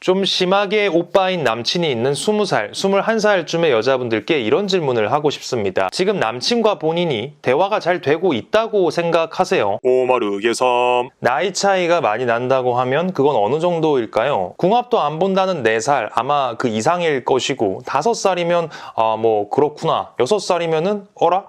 좀 심하게 오빠인 남친이 있는 20살, 21살쯤의 여자분들께 이런 질문을 하고 싶습니다. 지금 남친과 본인이 대화가 잘 되고 있다고 생각하세요? 오마르 예삼 나이 차이가 많이 난다고 하면 그건 어느 정도일까요? 궁합도 안 본다는 4살 아마 그 이상일 것이고 5살이면 아 뭐 그렇구나 6살이면은 어라?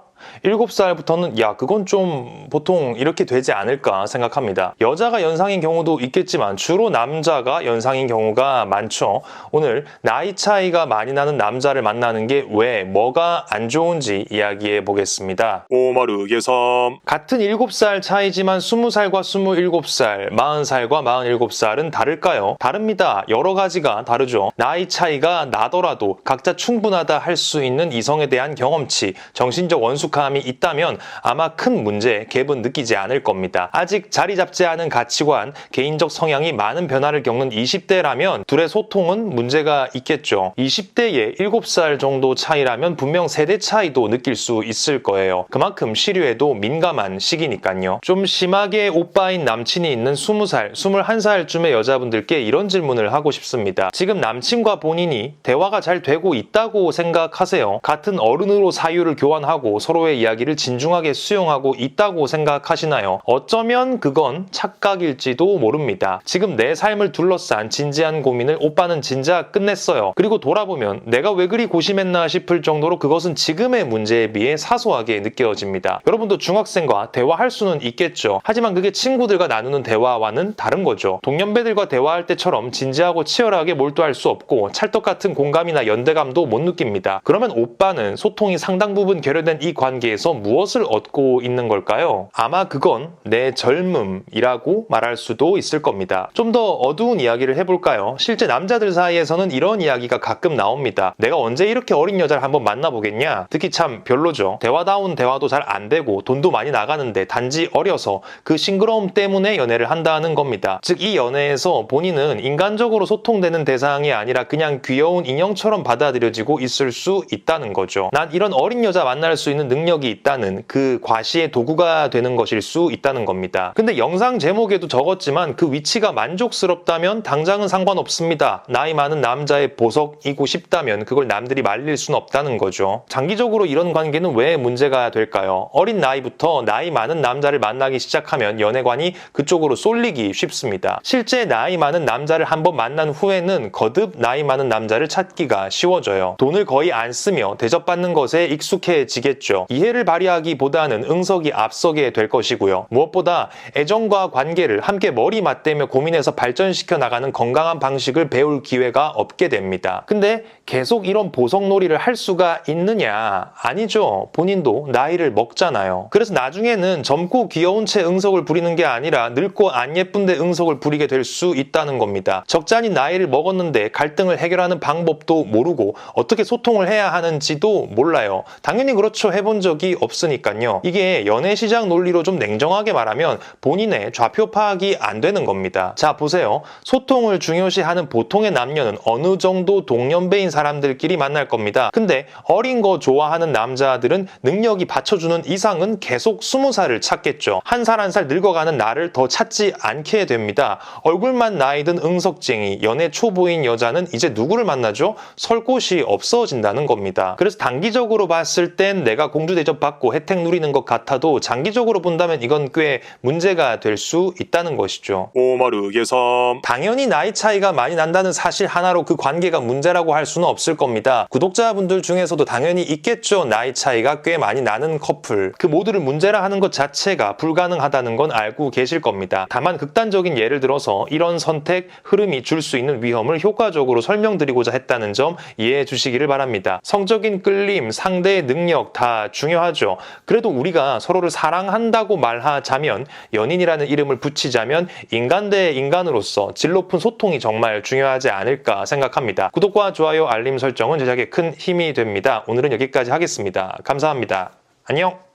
7살부터는 야 그건 좀 보통 이렇게 되지 않을까 생각합니다. 여자가 연상인 경우도 있겠지만 주로 남자가 연상인 경우가 많죠. 오늘 나이 차이가 많이 나는 남자를 만나는 게 왜 뭐가 안 좋은지 이야기해 보겠습니다. 오마르 예삼 같은 7살 차이지만 20살과 27살, 40살과 47살은 다를까요? 다릅니다. 여러 가지가 다르죠. 나이 차이가 나더라도 각자 충분하다 할 수 있는 이성에 대한 경험치, 정신적 원숙 함이 있다면 아마 큰 문제, 갭은 느끼지 않을 겁니다. 아직 자리 잡지 않은 가치관, 개인적 성향이 많은 변화를 겪는 20대라면 둘의 소통은 문제가 있겠죠. 20대에 7살 정도 차이라면 분명 세대 차이도 느낄 수 있을 거예요. 그만큼 시류에도 민감한 시기니까요. 좀 심하게 오빠인 남친이 있는 20살, 21살쯤의 여자분들께 이런 질문을 하고 싶습니다. 지금 남친과 본인이 대화가 잘 되고 있다고 생각하세요? 같은 어른으로 사유를 교환하고 서로 의 이야기를 진중하게 수용하고 있다고 생각하시나요? 어쩌면 그건 착각일지도 모릅니다. 지금 내 삶을 둘러싼 진지한 고민을 오빠는 진짜 끝냈어요. 그리고 돌아보면 내가 왜 그리 고심했나 싶을 정도로 그것은 지금의 문제에 비해 사소하게 느껴집니다. 여러분도 중학생과 대화할 수는 있겠죠. 하지만 그게 친구들과 나누는 대화와는 다른 거죠. 동년배들과 대화할 때처럼 진지하고 치열하게 몰두할 수 없고 찰떡 같은 공감이나 연대감도 못 느낍니다. 그러면 오빠는 소통이 상당 부분 결여된 이 관계에서 무엇을 얻고 있는 걸까요? 아마 그건 내 젊음이라고 말할 수도 있을 겁니다. 좀 더 어두운 이야기를 해볼까요? 실제 남자들 사이에서는 이런 이야기가 가끔 나옵니다. 내가 언제 이렇게 어린 여자를 한번 만나보겠냐? 듣기 참 별로죠. 대화다운 대화도 잘 안 되고 돈도 많이 나가는데 단지 어려서 그 싱그러움 때문에 연애를 한다는 겁니다. 즉 이 연애에서 본인은 인간적으로 소통되는 대상이 아니라 그냥 귀여운 인형처럼 받아들여지고 있을 수 있다는 거죠. 난 이런 어린 여자 만날 수 있는 능력 이 있다는 그 과시의 도구가 되는 것일 수 있다는 겁니다. 근데 영상 제목에도 적었지만 그 위치가 만족스럽다면 당장은 상관없습니다. 나이 많은 남자의 보석이고 싶다면 그걸 남들이 말릴 수는 없다는 거죠. 장기적으로 이런 관계는 왜 문제가 될까요? 어린 나이부터 나이 많은 남자를 만나기 시작하면 연애관이 그쪽으로 쏠리기 쉽습니다. 실제 나이 많은 남자를 한번 만난 후에는 거듭 나이 많은 남자를 찾기가 쉬워져요. 돈을 거의 안 쓰며 대접받는 것에 익숙해지겠죠. 이해를 발휘하기보다는 응석이 앞서게 될 것이고요. 무엇보다 애정과 관계를 함께 머리 맞대며 고민해서 발전시켜 나가는 건강한 방식을 배울 기회가 없게 됩니다. 근데 계속 이런 보석놀이를 할 수가 있느냐? 아니죠. 본인도 나이를 먹잖아요. 그래서 나중에는 젊고 귀여운 채 응석을 부리는 게 아니라 늙고 안 예쁜데 응석을 부리게 될 수 있다는 겁니다. 적잖이 나이를 먹었는데 갈등을 해결하는 방법도 모르고 어떻게 소통을 해야 하는지도 몰라요. 당연히 그렇죠. 해본 적이 없으니까요. 이게 연애 시장 논리로 좀 냉정하게 말하면 본인의 좌표 파악이 안 되는 겁니다. 자, 보세요. 소통을 중요시하는 보통의 남녀는 어느 정도 동년배인 사람들끼리 만날 겁니다. 근데 어린 거 좋아하는 남자들은 능력이 받쳐주는 이상은 계속 20살을 찾겠죠. 한 살 한 살 늙어가는 나를 더 찾지 않게 됩니다. 얼굴만 나이든 응석쟁이, 연애 초보인 여자는 이제 누구를 만나죠? 설 곳이 없어진다는 겁니다. 그래서 단기적으로 봤을 땐 내가 공주 대접받고 혜택 누리는 것 같아도 장기적으로 본다면 이건 꽤 문제가 될 수 있다는 것이죠. 오마르 예삼 당연히 나이 차이가 많이 난다는 사실 하나로 그 관계가 문제라고 할 수는 없을 겁니다. 구독자분들 중에서도 당연히 있겠죠. 나이 차이가 꽤 많이 나는 커플. 그 모두를 문제라 하는 것 자체가 불가능하다는 건 알고 계실 겁니다. 다만 극단적인 예를 들어서 이런 선택, 흐름이 줄 수 있는 위험을 효과적으로 설명드리고자 했다는 점 이해해 주시기를 바랍니다. 성적인 끌림, 상대의 능력 다 중요하죠. 그래도 우리가 서로를 사랑한다고 말하자면 연인이라는 이름을 붙이자면 인간 대 인간으로서 질 높은 소통이 정말 중요하지 않을까 생각합니다. 구독과 좋아요, 알림 설정은 제작에 큰 힘이 됩니다. 오늘은 여기까지 하겠습니다. 감사합니다. 안녕!